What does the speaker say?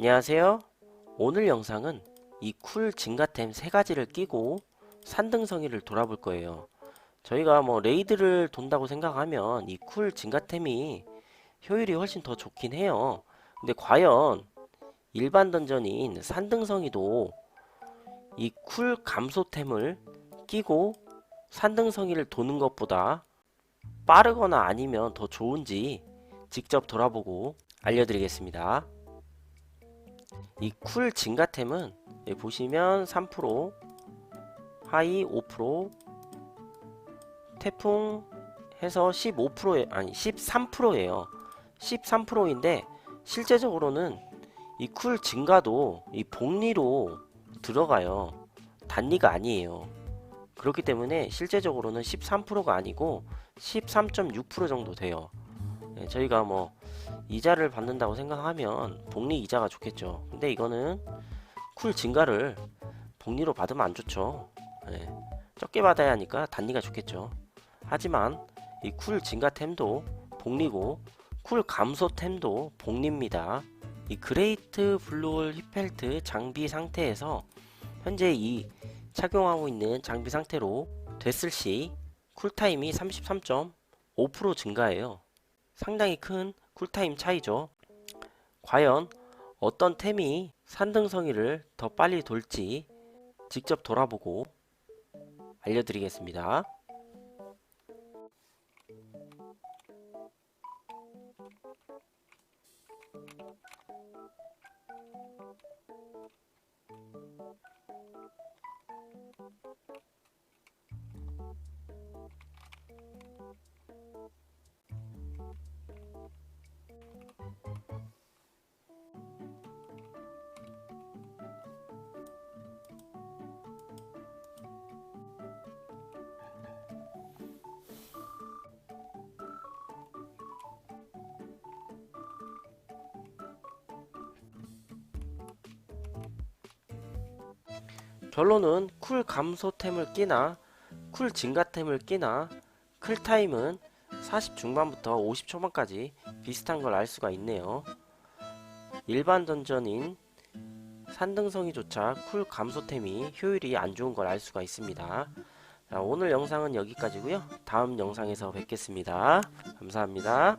안녕하세요. 오늘 영상은 이 쿨 증가템 세 가지를 끼고 산등성이를 돌아볼 거예요. 저희가 뭐 레이드를 돈다고 생각하면 이 쿨 증가템이 효율이 훨씬 더 좋긴 해요. 근데 과연 일반 던전인 산등성이도 이 쿨 감소템을 끼고 산등성이를 도는 것보다 빠르거나 아니면 더 좋은지 직접 돌아보고 알려드리겠습니다. 이 쿨 증가템은 여기 보시면 3% 하이 5% 태풍 해서 15%에 아니 13%예요. 13%인데 실제적으로는 이 쿨 증가도 이 복리로 들어가요. 단리가 아니에요. 그렇기 때문에 실제적으로는 13%가 아니고 13.6% 정도 돼요. 네, 저희가 뭐 이자를 받는다고 생각하면 복리 이자가 좋겠죠. 근데 이거는 쿨 증가를 복리로 받으면 안 좋죠. 네, 적게 받아야 하니까 단리가 좋겠죠. 하지만 이 쿨 증가템도 복리고 쿨 감소템도 복리입니다. 이 그레이트 블루홀 힙펠트 장비 상태에서 현재 이 착용하고 있는 장비 상태로 됐을 시 쿨타임이 33.5% 증가해요. 상당히 큰 쿨타임 차이죠. 과연 어떤 템이 산등성이를 더 빨리 돌지 직접 돌아보고 알려드리겠습니다. 결론은 쿨 감소템을 끼나 쿨 증가템을 끼나 쿨타임은 40 중반부터 50 초반까지 비슷한 걸 알 수가 있네요. 일반 던전인 산등성이조차 쿨 감소템이 효율이 안 좋은 걸 알 수가 있습니다. 자, 오늘 영상은 여기까지고요. 다음 영상에서 뵙겠습니다. 감사합니다.